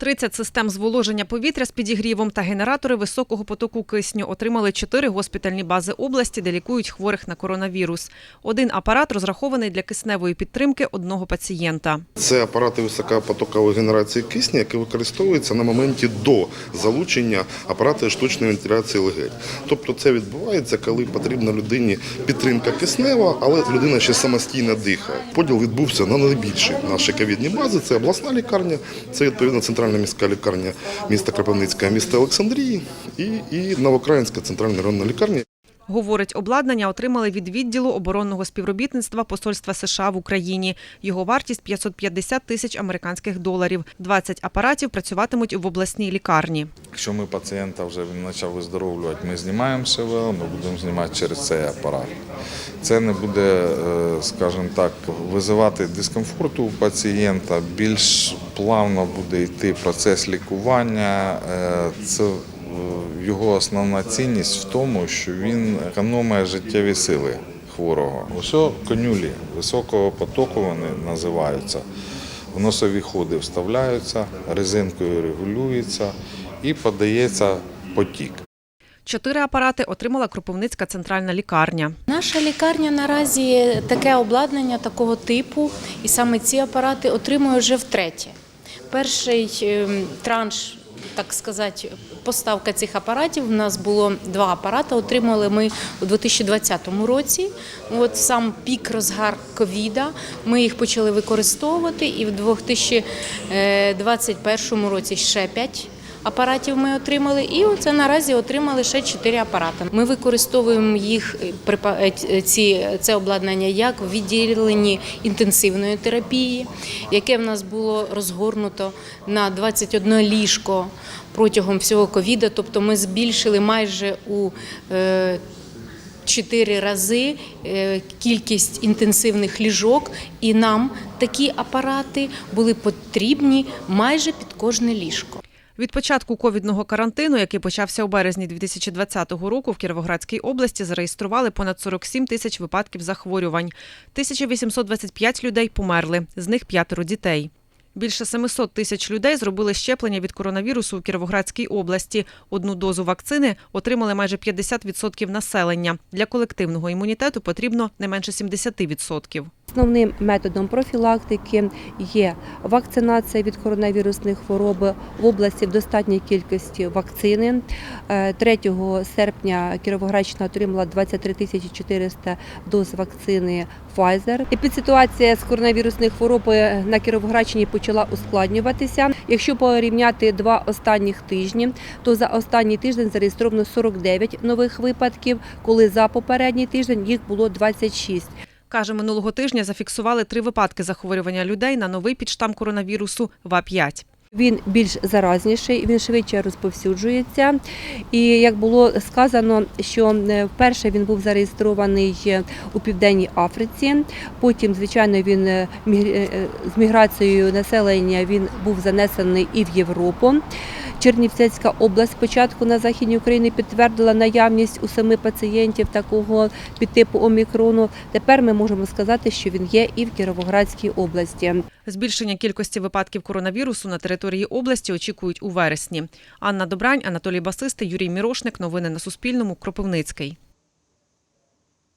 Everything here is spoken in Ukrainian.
30 систем зволоження повітря з підігрівом та генератори високого потоку кисню отримали чотири госпітальні бази області, де лікують хворих на коронавірус. Один апарат розрахований для кисневої підтримки одного пацієнта. Це апарати високопотокової генерації кисню, які використовуються на моменті до залучення апарату штучної вентиляції легень. Тобто це відбувається, коли потрібна людині підтримка киснева, але людина ще самостійно дихає. Поділ відбувся на найбільші наші ковідні бази. Це обласна лікарня, це відповідно центральна міська лікарня міста Кропивницька, міста Олександрії і, і Новокраїнська центральна районна лікарня. Говорить, обладнання отримали від відділу оборонного співробітництва Посольства США в Україні. Його вартість 550 тисяч американських доларів. 20 апаратів працюватимуть в обласній лікарні. Якщо ми пацієнта вже він почав виздоровлювати, ми знімаємо ШВЛ, ми будемо знімати через цей апарат. Це не буде, е, скажімо так, визивати дискомфорту у пацієнта, більш плавно буде йти процес лікування. Е, Це е, його основна цінність в тому, що він економить життєві сили хворого. Усе конюлі високого потоку вони називаються. В носові ходи вставляються, резинкою регулюється і подається потік. Чотири апарати отримала Кропивницька центральна лікарня. Наша лікарня наразі таке обладнання такого типу, і саме ці апарати отримує вже втретє. Перший ем, транш, так сказати, поставка цих апаратів. У нас було два апарати. Отримали ми у 2020 році. От сам пік розгар ковіда. Ми їх почали використовувати, і в 2021 році ще п'ять апаратів ми отримали, і оце наразі отримали ще чотири апарати. Ми використовуємо їх е, е, ці це обладнання як в відділенні інтенсивної терапії, яке в нас було розгорнуто на 21 ліжко протягом всього ковіда. Тобто ми збільшили майже у е, чотири рази е, кількість інтенсивних ліжок, і нам такі апарати були потрібні майже під кожне ліжко. Від початку ковідного карантину, який почався у березні 2020 року, в Кіровоградській області зареєстрували понад 47 тисяч випадків захворювань. 1825 людей померли, з них п'ятеро дітей. Більше 700 тисяч людей зробили щеплення від коронавірусу у Кіровоградській області. Одну дозу вакцини отримали майже 50% населення. Для колективного імунітету потрібно не менше 70%. Основним методом профілактики є вакцинація від коронавірусних хвороб в області в достатній кількості вакцини. Е, 3 серпня Кіровоградщина отримала 23 тисячі 400 доз вакцини Pfizer. Епідситуація з коронавірусних хвороб на Кіровоградщині почала ускладнюватися. Якщо порівняти два останніх тижні, то за останній тиждень зареєстровано 49 нових випадків, коли за попередній тиждень їх було 26. Каже, минулого тижня зафіксували три випадки захворювання людей на новий підштам коронавірусу ВА-5. Він більш заразніший, він швидше розповсюджується. І як було сказано, що е, вперше він був зареєстрований е, у Південній Африці. Потім, звичайно, він е, з міграцією населення він був занесений і в Європу. Чернівецька область спочатку на західній Україні підтвердила наявність у семи пацієнтів такого підтипу омікрону. Тепер ми можемо сказати, що він є і в Кіровоградській області. Збільшення кількості випадків коронавірусу на території області очікують у вересні. Анна Добрань, Анатолій Басисти, Юрій Мірошник. Новини на Суспільному. Кропивницький.